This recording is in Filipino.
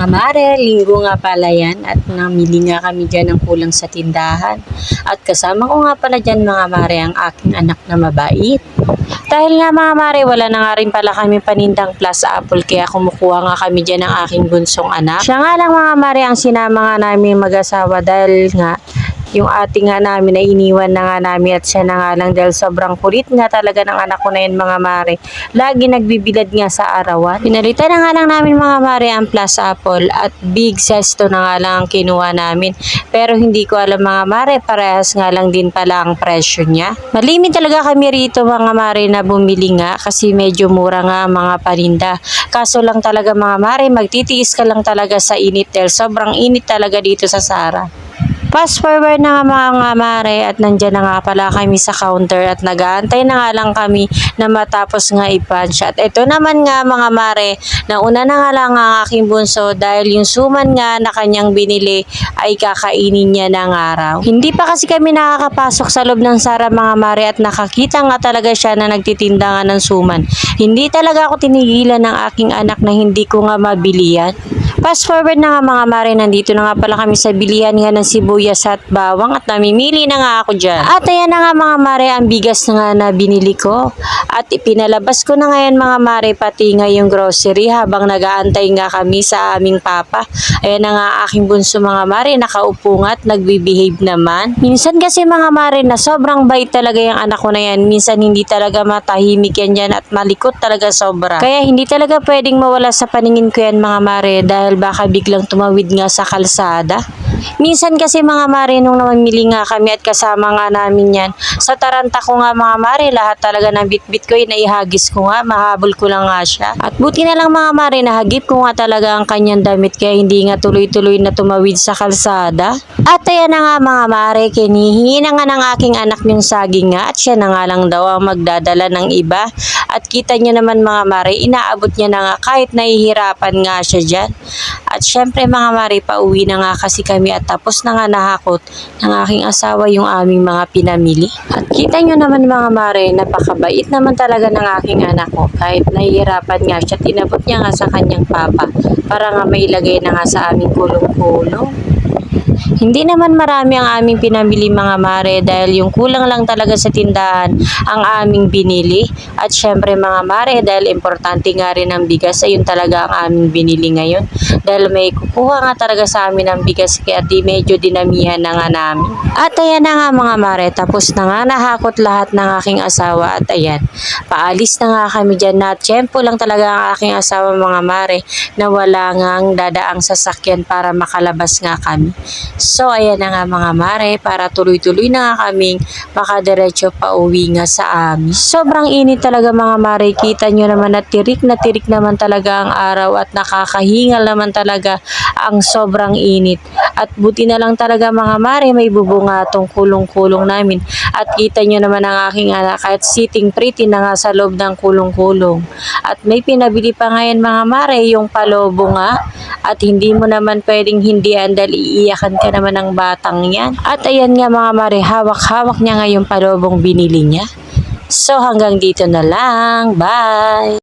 Mga mare, linggo nga pala yan at namili nga kami dyan ng kulang sa tindahan. At kasama ko nga pala dyan mga mare ang aking anak na mabait. Dahil nga mga mare, wala na nga rin pala kami panindang plus apple kaya kumukuha nga kami dyan ng aking bunsong anak. Siya nga lang mga mare ang sinama nga namin mag-asawa dahil nga yung ating nga namin na iniwan na nga namin at siya na nga lang dahil sobrang kulit nga talaga ng anak ko na yun mga mare. Lagi nagbibilad nga sa arawan. Pinalitan na nga lang namin mga mare ang plus apple at big size to na nga lang ang kinuha namin. Pero hindi ko alam mga mare, parehas nga lang din pala ang presyo niya. Malimit talaga kami rito mga mare na bumili nga kasi medyo mura nga mga paninda. Kaso lang talaga mga mare, magtitiis ka lang talaga sa init dahil sobrang init talaga dito sa Sara. Fast forward na nga mga mare at nandyan na nga pala kami sa counter at nag-aantay na nga lang kami na matapos nga i-punch. At ito naman nga mga mare, nauna na nga lang ang aking bunso dahil yung suman nga na kanyang binili ay kakainin niya ng araw. Hindi pa kasi kami nakakapasok sa loob ng Sara mga mare at nakakita nga talaga siya na nagtitinda nga ng suman. Hindi talaga ako tinigilan ng aking anak na hindi ko nga mabili yan. Fast forward na nga mga mare, nandito na nga pala kami sa bilihan nga ng sibuyas at bawang at namimili na nga ako dyan. At ayan na nga mga mare, ang bigas na nga na binili ko. At ipinalabas ko na ngayon mga mare, pati nga yung grocery habang nagaantay nga kami sa aming papa. Ayan na nga aking bunso mga mare, nakaupo nga at nagbibehave naman. Minsan kasi mga mare na sobrang bait talaga yung anak ko na yan. Minsan hindi talaga matahimik yan dyan at malikot talaga sobra. Kaya hindi talaga pwedeng mawala sa paningin ko yan mga mare dahil baka biglang tumawid nga sa kalsada. Minsan kasi mga mare nung namimili nga kami at kasama nga namin yan. Sa taranta ko nga mga mare, lahat talaga ng bitbit ko yun, naihagis ko nga, mahabol ko lang nga siya. At buti na lang mga mare, nahagip ko nga talaga ang kanyang damit kaya hindi nga tuloy-tuloy na tumawid sa kalsada. At ayan na nga mga mare, kinihingi na nga ng aking anak yung saging nga at siya na nga lang daw ang magdadala ng iba. At kita niyo naman mga mare, inaabot niya na nga kahit nahihirapan nga siya dyan. At syempre mga mare, pauwi na nga kasi kami at tapos na nga nahakot ng aking asawa yung aming mga pinamili. At kita nyo naman mga mare, napakabait naman talaga ng aking anak ko. Kahit nahihirapan nga siya, tinabot niya nga sa kanyang papa para nga mailagay na nga sa aming kulong-kulong. Hindi naman marami ang aming pinamili mga mare dahil yung kulang lang talaga sa tindahan ang aming binili. At syempre mga mare dahil importante nga rin ang bigas ayun talaga ang aming binili ngayon. Dahil may kukuha nga talaga sa amin ng bigas kaya di medyo dinamihan na nga namin. At ayan na nga mga mare tapos na nga nahakot lahat ng aking asawa at ayan. Paalis na nga kami dyan na tiyempo lang talaga ang aking asawa mga mare na wala nga ang dadaang sasakyan para makalabas nga kami. So, ayan na nga mga mare, para tuloy-tuloy na nga kaming makadiretso pa uwi nga sa amin. Sobrang init talaga mga mare, kita nyo naman na tirik na tirik naman talaga ang araw at nakakahingal naman talaga ang sobrang init. At buti na lang talaga mga mare, may bubunga tong kulong-kulong namin. At kita nyo naman ang aking anak, kahit sitting pretty na nga sa loob ng kulong-kulong. At may pinabili pa ngayon mga mare, yung palobo nga. At hindi mo naman pwedeng hindihan dahil iiyakan ka naman ng batang yan. At ayan nga mga mare, hawak-hawak niya nga yung palobong binili niya. So hanggang dito na lang. Bye!